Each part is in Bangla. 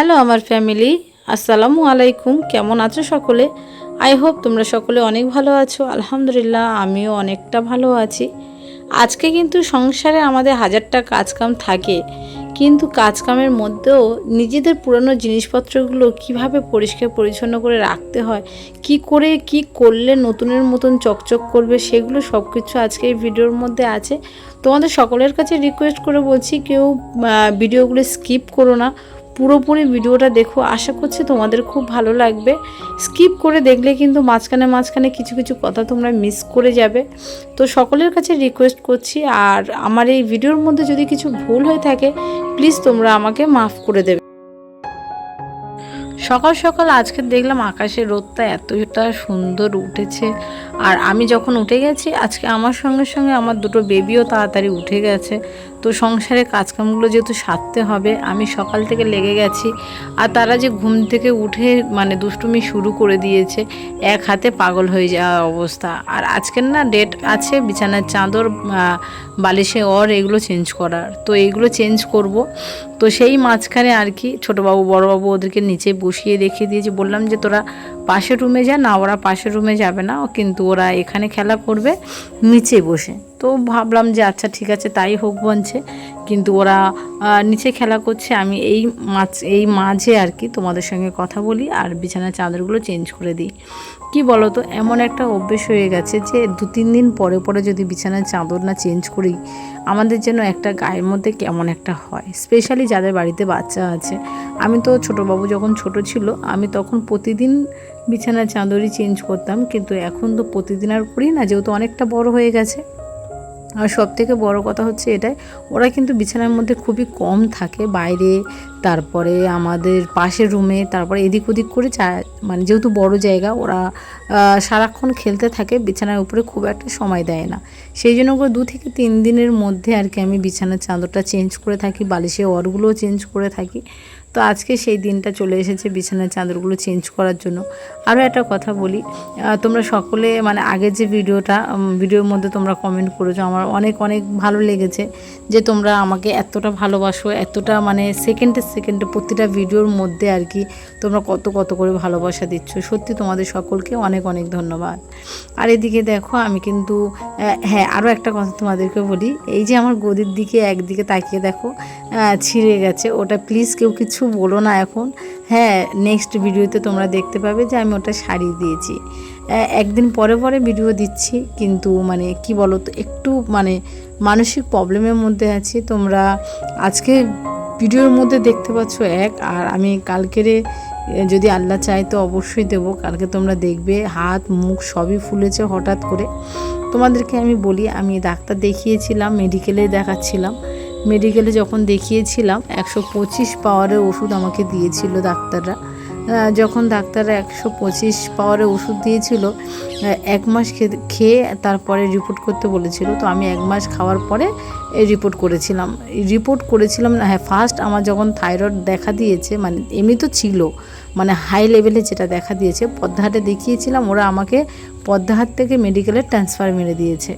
হ্যালো আমার ফ্যামিলি আসসালামু আলাইকুম কেমন আছো সকলে? আই হোপ তোমরা সকলে অনেক ভালো আছো। আলহামদুলিল্লাহ, আমিও অনেকটা ভালো আছি। আজকে কিন্তু সংসারে আমাদের হাজারটা কাজকাম থাকে। কিন্তু কাজকামের মধ্যেও নিজেদের পুরনো জিনিসপত্রগুলো কীভাবে পরিষ্কার, পরিচ্ছন্ন করে রাখতে হয়, কি করে, কি করলে নতুনের মতন চকচক করবে, সেগুলো সব কিছু আজকে এই ভিডিওর মধ্যে আছে। তোমাদের সকলের কাছে রিকোয়েস্ট করে বলছি, কেউ ভিডিওগুলো স্কিপ করো না। পুরোপুরি ভিডিওটা দেখো। আশা করছি তোমাদের খুব ভালো লাগবে। স্কিপ করে দেখলে কিন্তু মাঝখানে মাঝখানে কিছু কিছু কথা তোমরা মিস করে যাবে। তো সকলের কাছে রিকোয়েস্ট করছি, আর আমার এই ভিডিওর মধ্যে যদি কিছু ভুল হয়ে থাকে প্লিজ তোমরা আমাকে মাফ করে দেবে। সকাল সকাল আজকে দেখলাম আকাশের রোদটা এতটা সুন্দর উঠেছে। আর আমি যখন উঠে গেছি, আজকে আমার সঙ্গে সঙ্গে আমার দুটো বেবিও তাড়াতাড়ি উঠে গেছে। তো সংসারে কাজকামগুলো যেহেতু সারতে হবে, আমি সকাল থেকে লেগে গেছি। আর তারা যে ঘুম থেকে উঠে মানে দুষ্টুমি শুরু করে দিয়েছে, এক হাতে পাগল হয়ে যাওয়া অবস্থা। আর আজকের না ডেট আছে, বিছানার চাদর বালিশে অর এগুলো চেঞ্জ করার। তো এইগুলো চেঞ্জ করব। তো সেই মাঝখানে আর কি ছোটোবাবু, বড়োবাবু ওদেরকে নিচে বসিয়ে রেখে দিয়েছি। বললাম যে তোরা পাশের রুমে যা না, ওরা পাশের রুমে যাবে না, কিন্তু ওরা এখানে খেলা করবে, নিচে বসে। তো ভাবলাম যে আচ্ছা ঠিক আছে, তাই হোক বঞ্চে কিন্তু ওরা নিচে খেলা করছে, আমি এই মাছ, এই মাঝে আর কি তোমাদের সঙ্গে কথা বলি, আর বিছানার চাদরগুলো চেঞ্জ করে দিই। কি বলো তো এমন একটা অভ্যেস হয়ে গেছে যে দু তিন দিন পরে পরে যদি বিছানার চাদর না চেঞ্জ করি, আমাদের যেন একটা গায়ের মধ্যে কেমন একটা হয় স্পেশালি যাদের বাড়িতে বাচ্চা আছে। আমি তো ছোটোবাবু যখন ছোট ছিল, আমি তখন প্রতিদিন বিছানার চাদরই চেঞ্জ করতাম, কিন্তু এখন তো প্রতিদিন আর করি না, যেহেতু অনেকটা বড় হয়ে গেছে। আর সব থেকে বড় কথা হচ্ছে এটাই, ওরা কিন্তু বিছানার মধ্যে খুবই কম থাকে, বাইরে তারপরে আমাদের পাশের রুমে তারপরে এদিক ওদিক করে চা- মানে যেহেতু বড় জায়গা, ওরা সারাক্ষণ খেলতে থাকে, বিছানার উপরে খুব একটা সময় দেয় না। সেই জন্য করে দু থেকে তিন দিনের মধ্যে আর কি আমি বিছানার চাদরটা চেঞ্জ করে থাকি, বালিশের অরগুলোও চেঞ্জ করে থাকি। তো আজকে সেই দিনটা চলে এসেছে বিছানার চাদরগুলো চেঞ্জ করার জন্য। আরও একটা কথা বলি তোমরা সকলে মানে আগের যে ভিডিওটা ভিডিওর মধ্যে তোমরা কমেন্ট করেছ, আমার অনেক অনেক ভালো লেগেছে যে তোমরা আমাকে এতটা ভালোবাসো, এতটা মানে সেকেন্ডে সেকেন্ডে প্রতিটা ভিডিওর মধ্যে আর কি তোমরা কত কত করে ভালোবাসা দিচ্ছ। সত্যি তোমাদের সকলকে অনেক অনেক ধন্যবাদ। আর এদিকে দেখো, আমি কিন্তু হ্যাঁ আরও একটা কথা তোমাদেরকে বলি। এই যে আমার গদির দিকে একদিকে তাকিয়ে দেখো ছিঁড়ে গেছে। ওটা প্লিজ কেউ কিছু বলো না এখন। হ্যাঁ নেক্সট ভিডিওতে তোমরা দেখতে পাবে যে আমি ওটা সারিয়ে দিয়েছি। একদিন পরে পরে ভিডিও দিচ্ছি, কিন্তু মানে কি বলো তো একটু মানে মানসিক প্রবলেমের মধ্যে আছি। তোমরা আজকে ভিডিওর মধ্যে দেখতে পাচ্ছ এক, আর আমি কালকেরে যদি আল্লাহ চায় তো অবশ্যই দেব। কালকে তোমরা দেখবে, হাত, মুখ সবই ফুলেছে হঠাৎ করে। তোমাদেরকে আমি বলি, আমি ডাক্তার দেখিয়েছিলাম, মেডিকেলে দেখাচ্ছিলাম। মেডিকেলে যখন দেখিয়েছিলাম, একশো পঁচিশ পাওয়ারের ওষুধ আমাকে দিয়েছিল ডাক্তাররা। যখন ডাক্তাররা একশো পঁচিশ পাওয়ারের ওষুধ দিয়েছিল এক মাস খেয়ে তারপরে রিপোর্ট করতে বলেছিল। তো আমি এক মাস খাওয়ার পরে রিপোর্ট করেছিলাম। রিপোর্ট করেছিলাম না হ্যাঁ ফার্স্ট আমার যখন থাইরয়েড দেখা দিয়েছে মানে এমনি তো ছিল মানে হাই লেভেলে যেটা দেখা দিয়েছে, পদ্মাহাটে দেখিয়েছিলাম, ওরা আমাকে পদ্মাহাট থেকে মেডিকেলে ট্রান্সফার মেরে দিয়েছে।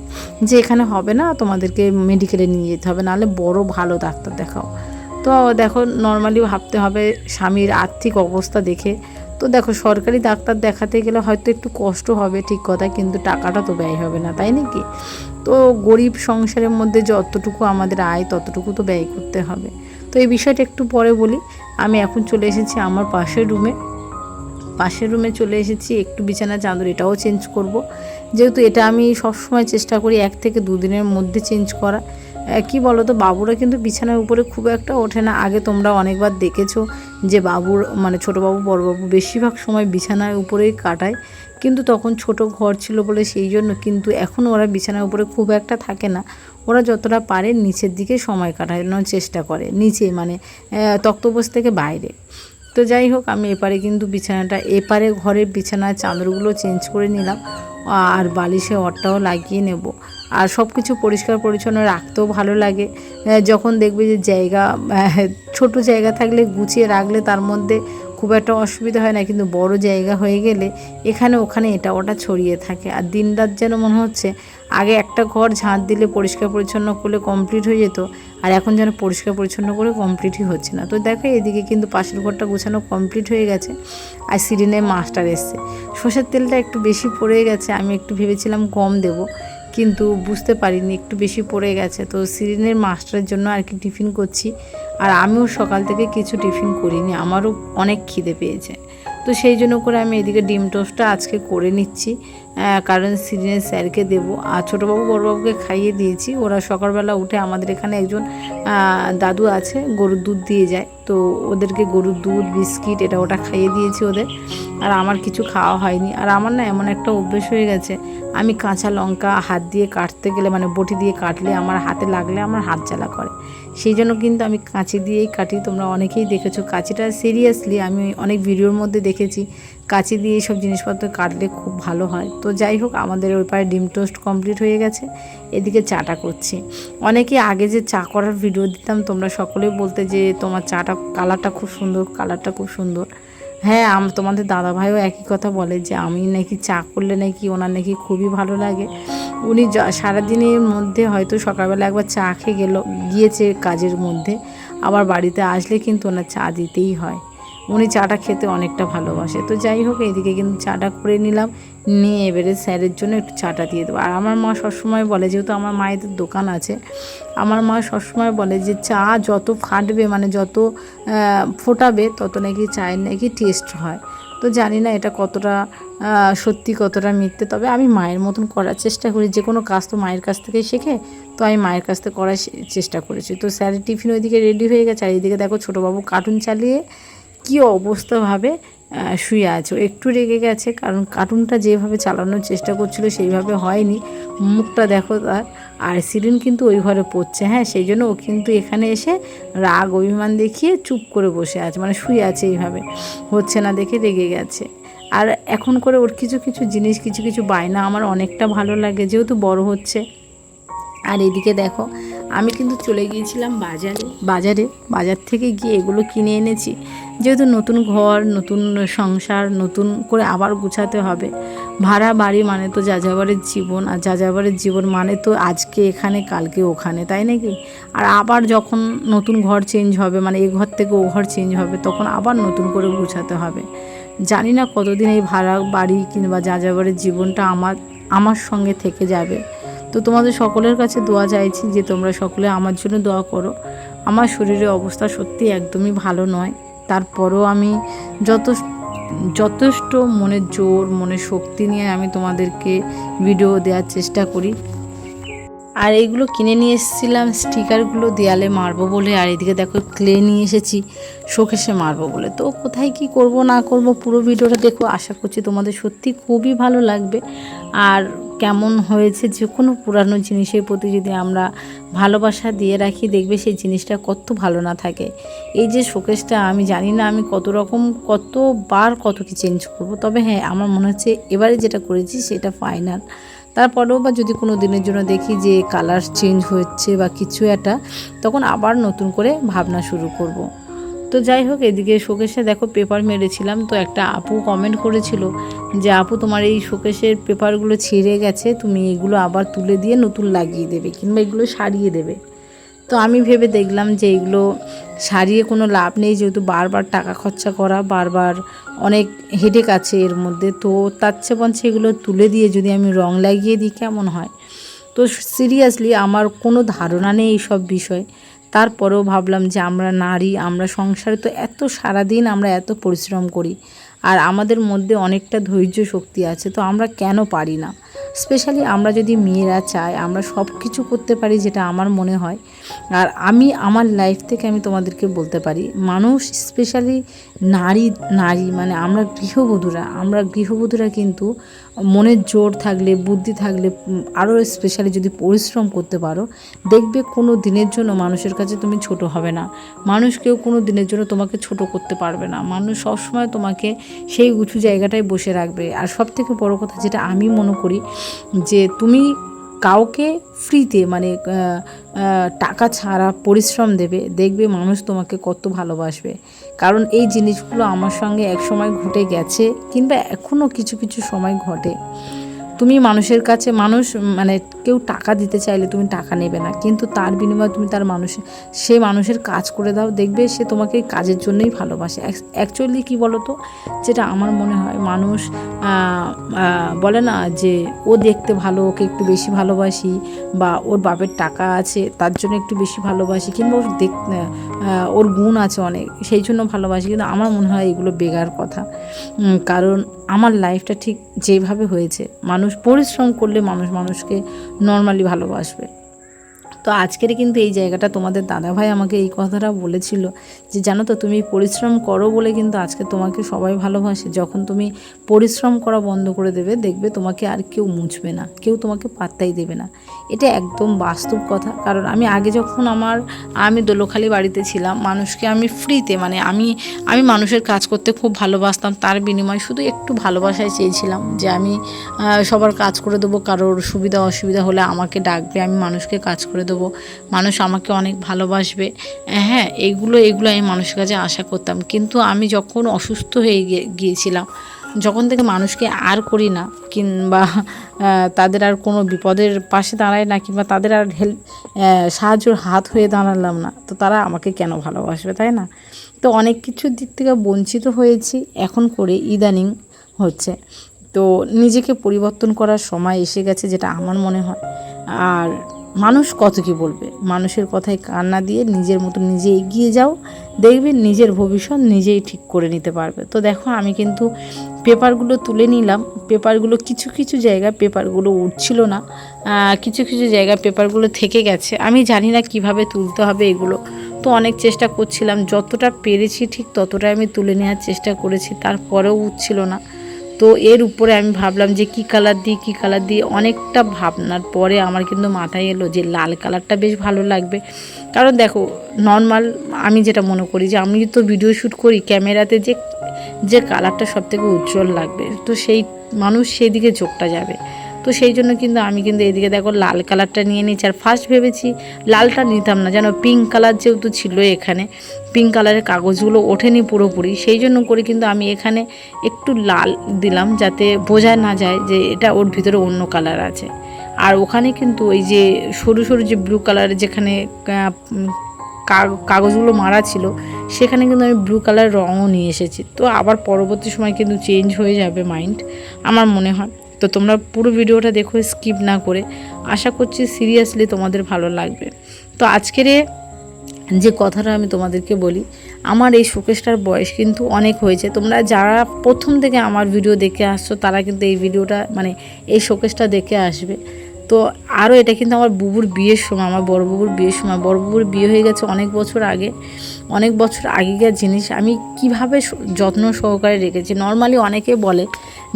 যে এখানে হবে না, তোমাদেরকে মেডিকেলে নিয়ে যেতে হবে, নাহলে বড় ভালো ডাক্তার দেখাও। তো দেখো নর্মালি ভাবতে হবে স্বামীর আর্থিক অবস্থা দেখে। তো দেখো, সরকারি ডাক্তার দেখাতে গেলে হয়তো একটু কষ্ট হবে ঠিক কথা, কিন্তু টাকাটা তো ব্যয় হবে না, তাই নাকি? তো গরিব সংসারের মধ্যে যতটুকু আমাদের আয়, ততটুকু তো ব্যয় করতে হবে। তো এই বিষয়টা একটু পরে বলি। আমি এখন চলে এসেছি আমার পাশের রুমে পাশের রুমে চলে এসেছি, একটু বিছানা, চাদর এটাও চেঞ্জ করব। যেহেতু এটা আমি সবসময় চেষ্টা করি এক থেকে দুদিনের মধ্যে চেঞ্জ করা। কি বলো তো বাবুরা কিন্তু বিছানার উপরে খুব একটা ওঠে না। আগে তোমরা অনেকবার দেখেছ যে বাবুর মানে ছোটো বাবু বড়বাবু বেশিরভাগ সময় বিছানার উপরেই কাটায়। কিন্তু তখন ছোট ঘর ছিল বলে সেই জন্য কিন্তু এখন ওরা বিছানার উপরে খুব একটা থাকে না। ওরা যতটা পারে নিচের দিকে সময় কাটানোর চেষ্টা করে, নিচে মানে তক্তপোষ থেকে বাইরে। তো যাই হোক, আমি এপারে কিন্তু বিছানাটা, এপারে ঘরের বিছানার চাদরগুলো চেঞ্জ করে নিলাম। আর বালিশে অরটাও লাগিয়ে নেব। আর সব কিছু পরিষ্কার পরিচ্ছন্ন রাখতেও ভালো লাগে। যখন দেখবে যে জায়গা ছোট জায়গা থাকলে গুছিয়ে রাখলে তার মধ্যে খুব একটা অসুবিধা হয় না, কিন্তু বড় জায়গা হয়ে গেলে এখানে ওখানে এটা ওটা ছড়িয়ে থাকে। আর দিন রাত যেন মনে হচ্ছে আগে একটা ঘর ঝাঁট দিলে পরিষ্কার পরিচ্ছন্ন করলে কমপ্লিট হয়ে যেত, আর এখন যেন পরিষ্কার পরিচ্ছন্ন করে কমপ্লিটই হচ্ছে না। তো দেখো, এদিকে কিন্তু পাশের ঘরটা গোছানো কমপ্লিট হয়ে গেছে, আর সিরিনে মাস্টার এসছে। সর্ষের তেলটা একটু বেশি পড়ে গেছে, আমি একটু ভেবেছিলাম কম দেব। কিন্তু বুঝতে পারিনি, একটু বেশি পড়ে গেছে। তো সিরিনের মাস্টারের জন্য আর কি টিফিন করছি। আর আমিও সকাল থেকে কিছু টিফিন করিনি, আমারও অনেক খিদে পেয়েছে। তো সেই জন্য করে আমি এদিকে ডিম টোস্টটা আজকে করে নিচ্ছি। কারণ সিরিনের স্যারকে দেবো। আর ছোটোবাবু, বড়োবাবুকে খাইয়ে দিয়েছি। ওরা সকালবেলা উঠে আমাদের এখানে একজন দাদু আছে, গরুর দুধ দিয়ে যায়। তো ওদেরকে গরুর দুধ, বিস্কিট, এটা ওটা খাইয়ে দিয়েছি ওদের। আর আমার কিছু খাওয়া হয়নি। আর আমার না এমন একটা অভ্যেস হয়ে গেছে। আমি কাঁচা লঙ্কা হাত দিয়ে কাটতে গেলে মানে বটি দিয়ে কাটলে, আমার হাতে লাগলে আমার হাত জ্বালা করে। সেই জন্য কিন্তু আমি কাঁচি দিয়েই কাটি। তোমরা অনেকেই দেখেছ কাঁচিটা সিরিয়াসলি আমি অনেক ভিডিওর মধ্যে দেখেছি। কাঁচি দিয়ে সব জিনিসপত্র কাটলে খুব ভালো হয়। তো যাই হোক, আমাদের ওই পায়ে ডিম টোস্ট কমপ্লিট হয়ে গেছে। এদিকে চাটা করছি। অনেকে আগে যে চা করার ভিডিও দিতাম, তোমরা সকলেই বলতে যে তোমার চাটা, কালারটা খুব সুন্দর, কালারটা খুব সুন্দর। হ্যাঁ আম, তোমাদের দাদাভাইও একই কথা বলে যে আমি নাকি চা করলে নাকি ওনার নাকি খুবই ভালো লাগে। উনি সারাদিনের মধ্যে হয়তো সকালবেলা একবার চা খেয়ে গেল, গিয়েছে কাজের মধ্যে। আবার বাড়িতে আসলে কিন্তু ওনার চা দিতেই হয়। উনি চাটা খেতে অনেকটা ভালোবাসে। তো যাই হোক, এদিকে কিন্তু চাটা করে নিলাম। নিয়ে এবারে স্যারের জন্য একটু চাটা দিয়ে দেবো। আর আমার মা সবসময় বলে, যেহেতু আমার মায়েদের দোকান আছে, আমার মা সবসময় বলে যে চা যত ফাটবে মানে যত ফোটাবে, তত নাকি চায়ের নাকি টেস্ট হয়। তো জানি না এটা কতটা সত্যি, কতটা মিথ্যে। তবে আমি মায়ের মতন করার চেষ্টা করি, যে কোনো কাজ তো মায়ের কাছ থেকেই শেখে, তো আমি মায়ের কাছ থেকে করার চেষ্টা করেছি। তো স্যারের টিফিন ওইদিকে রেডি হয়ে গেছে, আর এইদিকে দেখো ছোটোবাবু কার্টুন চালিয়ে কী অবস্থাভাবে শুয়ে আছে। একটু রেগে গেছে, কারণ কার্টুনটা যেভাবে চালানোর চেষ্টা করছিল সেইভাবে হয়নি। মুখটা দেখো তার, আর সিরিন কিন্তু ওই ঘরে পড়ছে। হ্যাঁ সেই জন্য ও কিন্তু এখানে এসে রাগ, অভিমান দেখিয়ে চুপ করে বসে আছে মানে শুয়ে আছে এইভাবে। হচ্ছে না দেখে রেগে গেছে। আর এখন করে ওর কিছু কিছু জিনিস, কিছু কিছু বায়না আমার অনেকটা ভালো লাগে, যেহেতু বড় হচ্ছে। আর এদিকে দেখো, আমি কিন্তু চলে গিয়েছিলাম বাজারে। বাজারে, বাজার থেকে গিয়ে এগুলো কিনে এনেছি। যেহেতু নতুন ঘর, নতুন সংসার, নতুন করে আবার গুছাতে হবে। ভাড়া বাড়ি মানে তো যাযাবরের জীবন, আর যাযাবরের জীবন মানে তো আজকে এখানে, কালকে ওখানে, তাই নাকি? আর আবার যখন নতুন ঘর চেঞ্জ হবে মানে এ ঘর থেকে ও ঘর চেঞ্জ হবে, তখন আবার নতুন করে গুছাতে হবে। জানি না কতদিন এই ভাড়া বাড়ি কিংবা যাযাবরের জীবনটা আমার আমার সঙ্গে থেকে যাবে। তো তোমাদের সকলের কাছে দোয়া চাইছি যে তোমরা সকলে আমার জন্য দোয়া করো। আমার শরীরের অবস্থা সত্যি একদমই ভালো নয়। তারপরও আমি যত যথেষ্ট মনে জোর, মনে শক্তি নিয়ে আমি তোমাদেরকে ভিডিও দেওয়ার চেষ্টা করি। আর এইগুলো কিনে নিয়ে এসেছিলাম, স্টিকারগুলো দেয়ালে মারবো বলে, আর এদিকে দেখো ক্লে নিয়ে এসেছি শোকেশে মারবো বলে। তো কোথায় কি করব, না করব, পুরো ভিডিওটা দেখো, আশা করছি তোমাদের সত্যি খুবই ভালো লাগবে। আর কেমন হয়েছে যে কোনো পুরানো জিনিসের প্রতি যদি আমরা ভালোবাসা দিয়ে রাখি, দেখবে সেই জিনিসটা কত ভালো না থাকে। এই যে শোকেসটা, আমি জানি না আমি কত রকম, কতবার কত কি চেঞ্জ করব, তবে হ্যাঁ আমার মনে হচ্ছে এবারে যেটা করেছি সেটা ফাইনাল তারপরেও বা যদি কোনো দিনের জন্য দেখি যে কালার চেঞ্জ হচ্ছে বা কিছু একটা, তখন আবার নতুন করে ভাবনা শুরু করব। তো যাই হোক, এদিকে শোকেশে দেখো পেপার মেরেছিলাম, তো একটা আপু কমেন্ট করেছিল যে, আপু, তোমার এই শোকেশের পেপারগুলো ছিঁড়ে গেছে, তুমি এগুলো আবার তুলে দিয়ে নতুন লাগিয়ে দেবে কিংবা এগুলো সারিয়ে দেবে তো আমি ভেবে দেখলাম যে এগুলো সারিয়ে কোনো লাভ নেই যেহেতু বারবার টাকা খরচা করা, বারবার অনেক হেডেক আছে এর মধ্যে। তো তার চেয়ে বঞ্চ এগুলো তুলে দিয়ে যদি আমি রং লাগিয়ে দিই, কেমন হয়? তো সিরিয়াসলি আমার কোনো ধারণা নেই এইসব বিষয়। তারপরেও ভাবলাম যে আমরা নারী, আমরা সংসারে তো এত সারাদিন আমরা এত পরিশ্রম করি, আর আমাদের মধ্যে অনেকটা ধৈর্য শক্তি আছে, তো আমরা কেন পারি না? স্পেশালি আমরা যদি মেয়েরা চাই, আমরা সব কিছু করতে পারি যেটা আমার মনে হয়। আর আমি আমার লাইফ থেকে আমি তোমাদেরকে বলতে পারি, মানুষ স্পেশালি নারী নারী মানে আমরা গৃহবধূরা আমরা গৃহবধূরা কিন্তু মনের জোর থাকলে, বুদ্ধি থাকলে আরও স্পেশালি যদি পরিশ্রম করতে পারো, দেখবে কোনো দিনের জন্য মানুষের কাছে তুমি ছোট হবে না। মানুষ কেউ কোনো দিনের জন্য তোমাকে ছোট করতে পারবে না। মানুষ সবসময় তোমাকে সেই উঁচু জায়গাটায় বসে রাখবে। আর সব থেকে বড় কথা যেটা আমি মনে করি যে তুমি কাউকে ফ্রিতে মানে টাকা ছাড়া পরিশ্রম দেবে, দেখবে মানুষ তোমাকে কত ভালোবাসবে। কারণ এই জিনিসগুলো আমার সঙ্গে এক সময় ঘটে গেছে, কিংবা এখনও কিছু কিছু সময় ঘটে। তুমি মানুষের কাছে, মানুষ মানে কেউ টাকা দিতে চাইলে তুমি টাকা নেবে না। কিন্তু তার বিনিময়ে তুমি তার মানুষ, সে মানুষের কাজ করে দাও, দেখবে সে তোমাকে কাজের জন্যই ভালোবাসে। অ্যাকচুয়ালি কি বলো তো যেটা আমার মনে হয়, মানুষ বলে না যে ও দেখতে ভালো, ওকে একটু বেশি ভালোবাসি বা ওর বাপের টাকা আছে, তার জন্য একটু বেশি ভালোবাসি কিংবা ওর দেখ ওর গুণ আছে অনেক, সেই জন্য ভালোবাসি। কিন্তু আমার মনে হয় এগুলো বেগার কথা। কারণ আমার লাইফটা ঠিক যেভাবে হয়েছে, মানুষ পরিশ্রম করলে মানুষ মানুষকে নর্মালি ভালোবাসবে। তো আজকের কিন্তু এই জায়গাটা তোমাদের দাদাভাই আমাকে এই কথাটা বলেছিল যে, জানো তো, তুমি পরিশ্রম করো বলে কিন্তু আজকে তোমাকে সবাই ভালোবাসে। যখন তুমি পরিশ্রম করা বন্ধ করে দেবে, দেখবে তোমাকে আর কেউ মুছবে না, কেউ তোমাকে পাত্তাই দেবে না। এটা একদম বাস্তব কথা। কারণ আমি আগে যখন আমার, আমি দোলখালি বাড়িতে ছিলাম, মানুষকে আমি ফ্রিতে মানে আমি আমি মানুষের কাজ করতে খুব ভালোবাসতাম, তার বিনিময়ে শুধু একটু ভালোবাসায় চেয়েছিলাম যে, আমি সবার কাজ করে দেবো, কারোর সুবিধা অসুবিধা হলে আমাকে ডাকবে, আমি মানুষকে কাজ করে দেবো। মানুষ আমাকে অনেক ভালোবাসবে। হ্যাঁ এগুলো এগুলো আমি মানুষের কাছে আশা করতাম। কিন্তু আমি যখন অসুস্থ হয়ে গিয়ে- গিয়েছিলাম, যখন থেকে মানুষকে আর করি না, কিংবা তাদের আর কোনো বিপদের পাশে দাঁড়ায় না, কিংবা তাদের আর হেল্প সাহায্যর হাত হয়ে দাঁড়ালাম না, তো তারা আমাকে কেন ভালোবাসবে, তাই না? তো অনেক কিছুর দিক থেকে বঞ্চিত হয়েছি, এখন করে ইদানিং হচ্ছে। তো নিজেকে পরিবর্তন করার সময় এসে গেছে যেটা আমার মনে হয়। আর মানুষ কত কি বলবে? মানুষের কথায় কান্না দিয়ে নিজের মতো নিজে এগিয়ে যাও, দেখবে নিজের ভবিষ্যৎ নিজেই ঠিক করে নিতে পারবে। তো দেখো, আমি কিন্তু পেপারগুলো তুলে নিলাম। পেপারগুলো কিছু কিছু জায়গায় পেপারগুলো উঠছিল না। কিছু কিছু জায়গায় পেপারগুলো থেকে গেছে। আমি জানি না কীভাবে তুলতে হবে এগুলো। তো অনেক চেষ্টা করছিলাম। যতটা পেরেছি ঠিক ততটা আমি তুলে নেওয়ার চেষ্টা করেছি। তারপরেও উঠছিল না। তো এর উপরে আমি ভাবলাম যে কি কালার দিই, কী কালার দিই, অনেকটা ভাবনার পরে আমার কিন্তু মাথায় এলো যে লাল কালারটা বেশ ভালো লাগবে। কারণ দেখো নর্মাল আমি যেটা মনে করি যে আমি তো ভিডিও শ্যুট করি, ক্যামেরাতে যে যে কালারটা সব থেকে উজ্জ্বল লাগবে, তো সেই মানুষ সেই দিকে চোখটা যাবে। তো সেই জন্য কিন্তু আমি কিন্তু এদিকে দেখো লাল কালারটা নিয়ে নিয়েছি। আর ফার্স্ট ভেবেছি লালটা নিতাম না, যেন পিঙ্ক কালার যেহেতু ছিল এখানে পিঙ্ক কালারের কাগজগুলো ওঠেনি পুরোপুরি। সেই জন্য করে কিন্তু আমি এখানে একটু লাল দিলাম যাতে বোঝা না যায় যে এটা ওর ভিতরে অন্য কালার আছে। আর ওখানে কিন্তু ওই যে সরু সরু যে ব্লু কালারের যেখানে কাগজগুলো মারা ছিল, সেখানে কিন্তু আমি ব্লু কালার রঙও নিয়ে এসেছি। তো আবার পরবর্তী সময় কিন্তু চেঞ্জ হয়ে যাবে মাইন্ড আমার মনে হয়। তো তোমরা পুরো ভিডিওটা দেখো স্কিপ না করে। আশা করছি সিরিয়াসলি তোমাদের ভালো লাগবে। তো আজকের কথাটা আমি তোমাদেরকে বলি, আমার এই শোকেসটার বয়স কিন্তু অনেক হয়েছে। তোমরা যারা প্রথম থেকে আমার ভিডিও দেখে আসছো, তারা কিন্তু এই ভিডিওটা মানে এই শোকেসটা দেখে আসবে। তো আরও এটা কিন্তু আমার বুবুর বিয়ের সময়, আমার বড় বুবুর বিয়ের সময়। বড় বুবুর বিয়ে হয়ে গেছে অনেক বছর আগে। অনেক বছর আগেকার জিনিস আমি কীভাবে যত্ন সহকারে রেখেছি। নর্মালি অনেকে বলে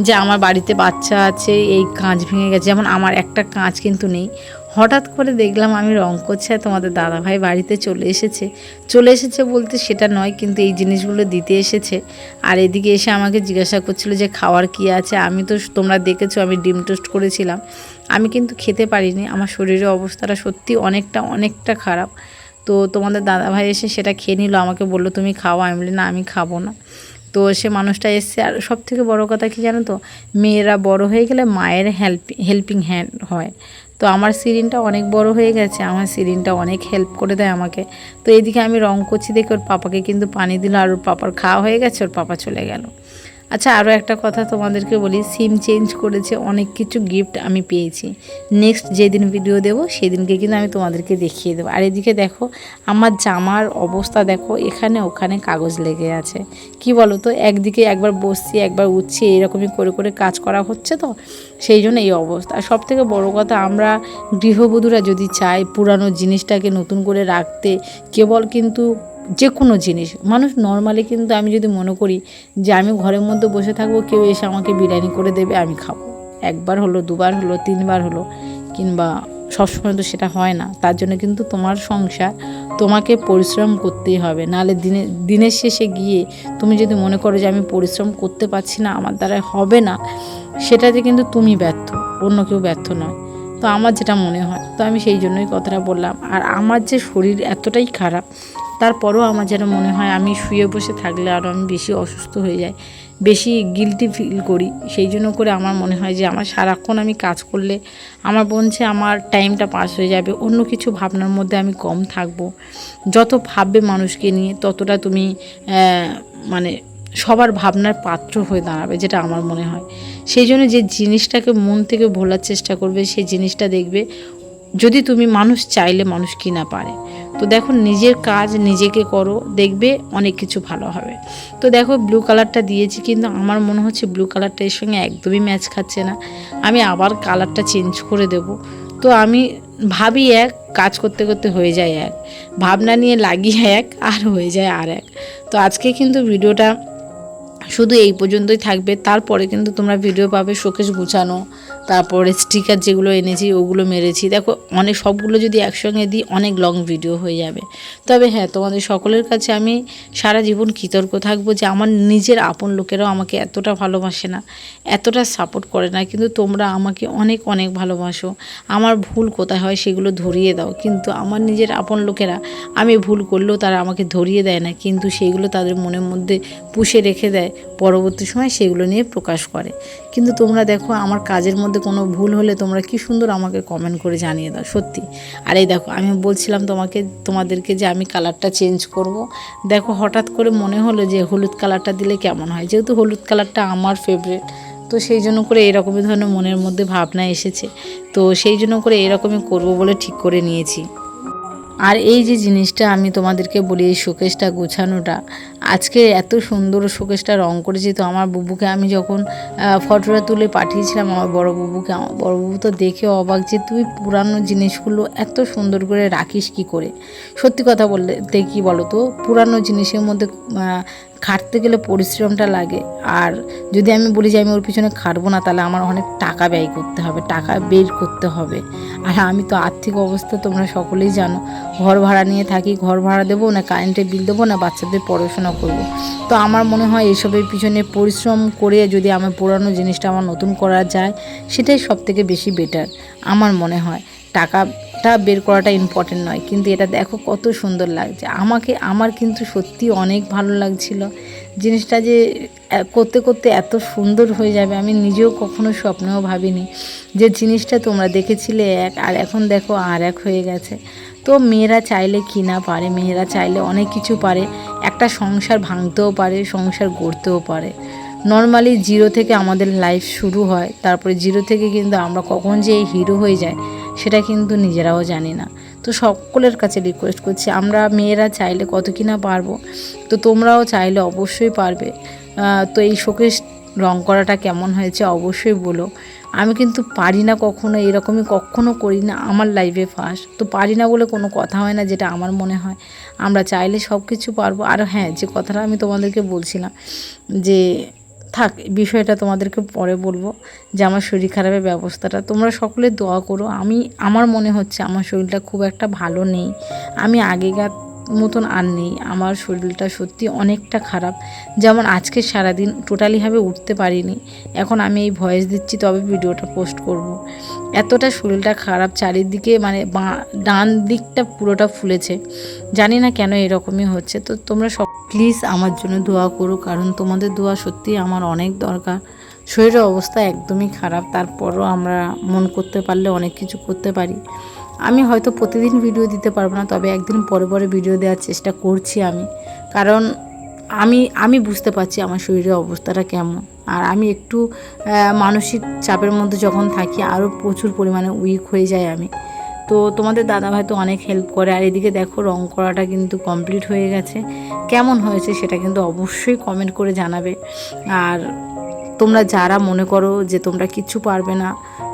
যে, আমার বাড়িতে বাচ্চা আছে, এই কাঁচ ভেঙে গেছে। যেমন আমার একটা কাঁচ কিন্তু নেই। হঠাৎ করে দেখলাম আমি রং করছি আর তোমাদের দাদাভাই বাড়িতে চলে এসেছে। চলে এসেছে বলতে সেটা নয়, কিন্তু এই জিনিসগুলো দিতে এসেছে। আর এদিকে এসে আমাকে জিজ্ঞাসা করছিল যে খাওয়ার কি আছে? আমি তো তোমরা দেখেছ, আমি ডিম টোস্ট করেছিলাম। আমি কিন্তু খেতে পারিনি, আমার শরীরের অবস্থাটা সত্যি অনেকটা অনেকটা খারাপ। তো তোমাদের দাদাভাই এসে সেটা খেয়ে নিল, আমাকে বলল, তুমি খাও। আমি বলি, না, আমি খাব না। তো সে মানুষটা এসছে, আর সব থেকে বড়ো কথা কি জানো তো? মেয়েরা বড় হয়ে গেলে মায়ের হেল্প হেল্পিং হ্যান্ড হয়। তো আমার সিরিনটা অনেক বড় হয়ে গেছে, আমার সিরিনটা অনেক হেল্প করে দেয় আমাকে। তো এদিকে আমি রং করছি দেখে ওর পাপাকে কিন্তু পানি দিল আর ওর পাপার খাওয়া হয়ে গেছে, ওর পাপা চলে গেল। আচ্ছা আরও একটা কথা তোমাদেরকে বলি সিম চেঞ্জ করেছে, অনেক কিছু গিফট আমি পেয়েছি। নেক্সট যেদিন ভিডিও দেবো, সেদিনকে কিন্তু আমি তোমাদেরকে দেখিয়ে দেবো। আর এদিকে দেখো, আমার জামার অবস্থা দেখো, এখানে ওখানে কাগজ লেগে আছে। কি বলো তো একদিকে একবার বসছি, একবার উঠছি, এরকমই করে করে কাজ করা হচ্ছে তো, সেই জন্য এই অবস্থা। আর সব থেকে বড়ো কথা, আমরা গৃহবধূরা যদি চাই পুরানো জিনিসটাকে নতুন করে রাখতে, কেবল কিন্তু যে কোনো জিনিস। মানুষ নর্মালি কিন্তু আমি যদি মনে করি যে আমি ঘরের মধ্যে বসে থাকব, কেউ এসে আমাকে বিরিয়ানি করে দেবে, আমি খাব। একবার হলো, দুবার হলো, তিনবার হলো, কিংবা সবসময় তো সেটা হয় না। তার জন্য কিন্তু তোমার সংসার তোমাকে পরিশ্রম করতেই হবে। নাহলে দিনে, দিনের শেষে গিয়ে তুমি যদি মনে করো যে আমি পরিশ্রম করতে পারছি না, আমার দ্বারা হবে না, সেটাতে কিন্তু তুমি ব্যর্থ, অন্য কেউ ব্যর্থ নয়। তো আমার যেটা মনে হয়, তো আমি সেই জন্যই কথাটা বললাম। আর আমার যে শরীর এতটাই খারাপ তারপরেও আমার যেন মনে হয় আমি শুয়ে বসে থাকলে আরও আমি বেশি অসুস্থ হয়ে যাই, বেশি গিলটি ফিল করি। সেই জন্য করে আমার মনে হয় যে আমার সারাক্ষণ আমি কাজ করলে আমার বলছে আমার টাইমটা পাস হয়ে যাবে, অন্য কিছু ভাবনার মধ্যে আমি কম থাকব। যত ভাববে মানুষকে নিয়ে, ততটা তুমি মানে সবার ভাবনার পাত্র হয়ে দাঁড়াবে যেটা আমার মনে হয়। সেই জন্য যে জিনিসটাকে মন থেকে ভোলার চেষ্টা করবে, সেই জিনিসটা দেখবে, যদি তুমি মানুষ চাইলে মানুষ কি না পারে। তো দেখো নিজের কাজ নিজেকে করো, দেখবে অনেক কিছু ভালো হবে। তো দেখো ব্লু কালারটা দিয়েছি কিন্তু আমার মনে হচ্ছে ব্লু কালারটা এর সঙ্গে একদমই ম্যাচ খাচ্ছে না। আমি আবার কালারটা চেঞ্জ করে দেব। তো আমি ভাবি এক, কাজ করতে করতে হয়ে যায় এক। ভাবনা নিয়ে লাগিয়ে এক, আর হয়ে যায় আর এক। তো আজকে কিন্তু ভিডিওটা শুধু এই পর্যন্তই থাকবে। তারপরে কিন্তু তোমরা ভিডিও পাবে শোকেস গুছানো। তারপরে স্টিকার যেগুলো এনেছি, ওগুলো মেরেছি। দেখো অনেক সবগুলো যদি একসঙ্গে দিই, অনেক লং ভিডিও হয়ে যাবে। তবে হ্যাঁ তোমাদের সকলের কাছে আমি সারা জীবন কৃতজ্ঞ থাকব যে আমার নিজের আপন লোকেরাও আমাকে এতটা ভালোবাসে না, এতটা সাপোর্ট করে না। কিন্তু তোমরা আমাকে অনেক অনেক ভালোবাসো। আমার ভুল কোথায় হয় সেগুলো ধরিয়ে দাও। কিন্তু আমার নিজের আপন লোকেরা, আমি ভুল করলেও তারা আমাকে ধরিয়ে দেয় না। কিন্তু সেগুলো তাদের মনের মধ্যে পুষে রেখে দেয়। পরবর্তী সময় সেগুলো নিয়ে প্রকাশ করে। কিন্তু তোমরা দেখো, আমার কাজের মধ্যে কোনো ভুল হলে তোমরা কি সুন্দর আমাকে কমেন্ট করে জানিয়ে দাও, সত্যি। আর এই দেখো, আমি বলছিলাম তোমাকে, তোমাদেরকে যে আমি কালারটা চেঞ্জ করব। দেখো, হঠাৎ করে মনে হলো যে হলুদ কালারটা দিলে কেমন হয়? যেহেতু হলুদ কালারটা আমার ফেভারিট তো সেই জন্য করে এরকমই ধরনের মনের মধ্যে ভাবনা এসেছে। তো সেই জন্য করে এরকমই করব বলে ঠিক করে নিয়েছি। আর এই যে জিনিসটা আমি তোমাদেরকে বলি, এই শোকেসটা গোছানোটা, আজকে এত সুন্দর শোকেসটা রং করেছি। তো আমার বুবুকে আমি যখন ফটোটা তুলে পাঠিয়েছিলাম আমার বড় বুবুকে, আমার বড় বুবু তো দেখে অবাক যে তুই পুরানো জিনিসগুলো এত সুন্দর করে রাখিস কি করে? সত্যি কথা বলতে কী বলো তো পুরানো জিনিসের মধ্যে খাটতে গেলে পরিশ্রমটা লাগে। আর যদি আমি বলি যে আমি ওর পিছনে খাটবো না, তাহলে আমার অনেক টাকা ব্যয় করতে হবে, টাকা বের করতে হবে। আর আমি তো আর্থিক অবস্থা তোমরা সকলেই জানো। ঘর ভাড়া নিয়ে থাকি, ঘর ভাড়া দেবো না কারেন্টের বিল দেবো না, বাচ্চাদের পড়াশোনা করব। তো আমার মনে হয় এসবের পিছনে পরিশ্রম করে যদি আমার পুরানো জিনিসটা আমার নতুন করা যায়, সেটাই সব থেকে বেশি বেটার আমার মনে হয়। টাকাটা বের করাটা ইম্পর্টেন্ট নয়। কিন্তু এটা দেখো কত সুন্দর লাগছে। আমাকে, আমার কিন্তু সত্যি অনেক ভালো লাগছিল। জিনিসটা যে করতে করতে এত সুন্দর হয়ে যাবে, আমি নিজেও কখনো স্বপ্নেও ভাবিনি যে জিনিসটা তোমরা দেখেছিলে এক, আর এখন দেখো আর এক হয়ে গেছে। তো মেয়েরা চাইলে কি না পারে? মেয়েরা চাইলে অনেক কিছু পারে। একটা সংসার ভাঙতেও পারে, সংসার গড়তেও পারে। নর্মালি জিরো থেকে আমাদের লাইফ শুরু হয়, তারপরে জিরো থেকে কিন্তু আমরা কখন যে হিরো হয়ে যায় সেটা কিন্তু নিজেরাও জানি না। তো সকলের কাছে রিকোয়েস্ট করছি, আমরা মেয়েরা চাইলে কত কি না পারব? তো তোমরাও চাইলে অবশ্যই পারবে। তো এই শোকেস রং করাটা কেমন হয়েছে অবশ্যই বলো। আমি কিন্তু পারি না কখনো, এরকমই কখনো করি না আমার লাইফে ফার্স্ট তো পারি না বলে কোনো কথা হয় না যেটা আমার মনে হয়। আমরা চাইলে সব কিছু পারব। আর হ্যাঁ যে কথাটা আমি তোমাদেরকে বলছিলাম যে থাক বিষয়টা তোমাদেরকে পরে বলব যে আমার শরীর খারাপের ব্যবস্থাটা। তোমরা সকলে দোয়া করো। আমি, আমার মনে হচ্ছে আমার শরীরটা খুব একটা ভালো নেই। আমি আগেকার মতন আর নেই। আমার শরীরটা সত্যি অনেকটা খারাপ। যেমন আজকে সারাদিন টোটালিভাবে উঠতে পারিনি। এখন আমি এই ভয়েস দিচ্ছি, তবে ভিডিওটা পোস্ট করব। এতটা শরীরটা খারাপ, চারিদিকে মানে ডান দিকটা পুরোটা ফুলেছে। জানি না কেন এরকমই হচ্ছে। তো তোমরা সব প্লিজ আমার জন্য দোয়া করো, কারণ তোমাদের দোয়া সত্যি আমার অনেক দরকার। শরীরের অবস্থা একদমই খারাপ, তারপরও আমরা মন করতে পারলে অনেক কিছু করতে পারি। আমি হয়তো প্রতিদিন ভিডিও দিতে পারব না, তবে একদিন পরে পরে ভিডিও দেওয়ার চেষ্টা করছি আমি। কারণ আমি আমি বুঝতে পারছি আমার শরীরের অবস্থাটা কেমন। আর আমি একটু মানসিক চাপের মধ্যে যখন থাকি আরও প্রচুর পরিমাণে উইক হয়ে যায় আমি। তো তোমাদের দাদাভাই তো অনেক হেল্প করে, আর এদিকে দেখো রং করাটা কিন্তু কমপ্লিট হয়ে গেছে। কেমন হয়েছে সেটা কিন্তু অবশ্যই কমেন্ট করে জানাবে। আর তোমরা যারা মনে করো যে তোমরা কিচ্ছু পারবে না,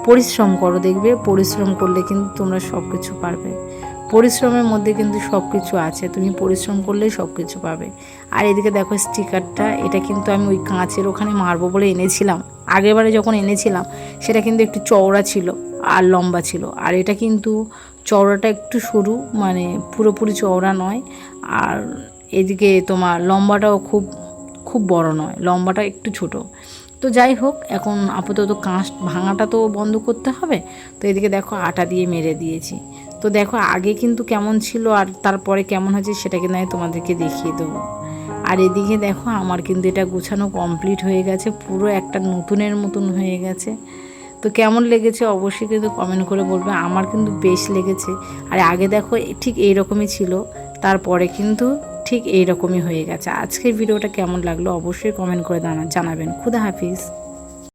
পরিশ্রম করো দেখবে, পরিশ্রম করলে কিন্তু তোমরা সব কিছু পারবে। পরিশ্রমের মধ্যে কিন্তু সব কিছু আছে। তুমি পরিশ্রম করলেই সব কিছু পাবে। আর এদিকে দেখো স্টিকারটা, এটা কিন্তু আমি ওই কাঁচের ওখানে মারবো বলে এনেছিলাম। আগেরবারে যখন এনেছিলাম, সেটা কিন্তু একটু চওড়া ছিল আর লম্বা ছিল। আর এটা কিন্তু চওড়াটা একটু সরু মানে পুরোপুরি চওড়া নয়। আর এদিকে তোমার লম্বাটাও খুব খুব বড় নয়, লম্বাটা একটু ছোট। তো যাই হোক, এখন আপাতত কাঁচ ভাঙাটা তো বন্ধ করতে হবে। তো এদিকে দেখো আটা দিয়ে মেরে দিয়েছি। তো দেখো, আগে কিন্তু কেমন ছিল আর তারপরে কেমন হয়েছে সেটা কিন্তু আমি তোমাদেরকে দেখিয়ে দেবো। আর এদিকে দেখো, আমার কিন্তু এটা গুছানো কমপ্লিট হয়ে গেছে, পুরো একটা নতুনের মতন হয়ে গেছে। তো কেমন লেগেছে অবশ্যই কিন্তু কমেন্ট করে বলবে, আমার কিন্তু বেশ লেগেছে। আর আগে দেখো ঠিক এইরকমই ছিল, তারপরে কিন্তু ঠিক এইরকমই হয়ে গেছে। আজকের ভিডিওটা কেমন লাগল অবশ্যই কমেন্ট করে জানা- জানাবেন। খুদা হাফিজ।